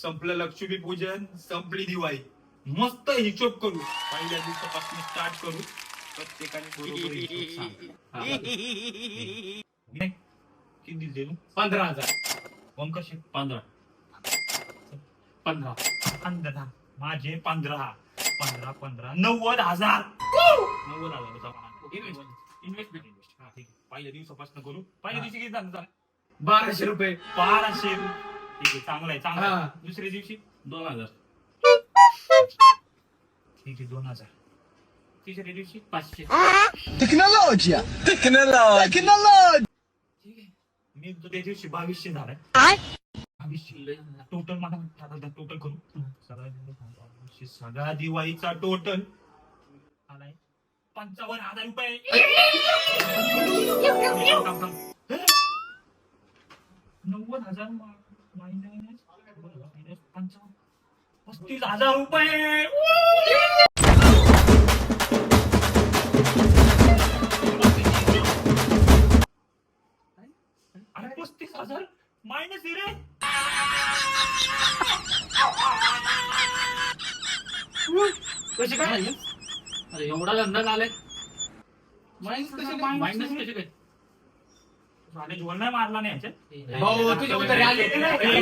संपलं लक्ष्मी पूजन संपली दिवाळी. मस्त हिशोब करू. पहिल्या दिवसापासून स्टार्ट करू. प्रत्येकाने बरोबर हिशोब सांगा. हा, बरोबर. नाही, किती दिले? तू? पंधरा हजार. मग कसे? पंधरा. पंधरा. पंधरा. माझे पंधरा. पंधरा पंधरा. नव्वद हजार. नव्वद हजार इन्व्हेस्टमेंट हा ठीक आहे. पहिल्या दिवसापासून करू. पहिल्या दिवशी किती झालं? बाराशे रुपये. बाराशे ठीक आहे चांगलं आहे चांगलं आहे. हा. दुसऱ्या दिवशी? दोन हजार. ठीक आहे दोन हजार. तिसऱ्या दिवशी? पाचशे. Tecnologia! Tecnologia! Tecnologia! ठीक आहे. मी तो त्या दिवशी बावीसशे झालाय बावीसशे. टोटल मला टोटल करू. सगळा दिवाळीचा टोटल आलाय. पंचावन्न हजार रुपये. नव्वद हजार पस्तीस हजार रुपये. अरे पस्तीस हजार मायनस रे कसे काय अरे एवढा धंदा झालाय. मायनस कसे काय मायनस कसे काय? झाले जोर नाही मारला नाही याच्यात भाऊ तुझ्या ए,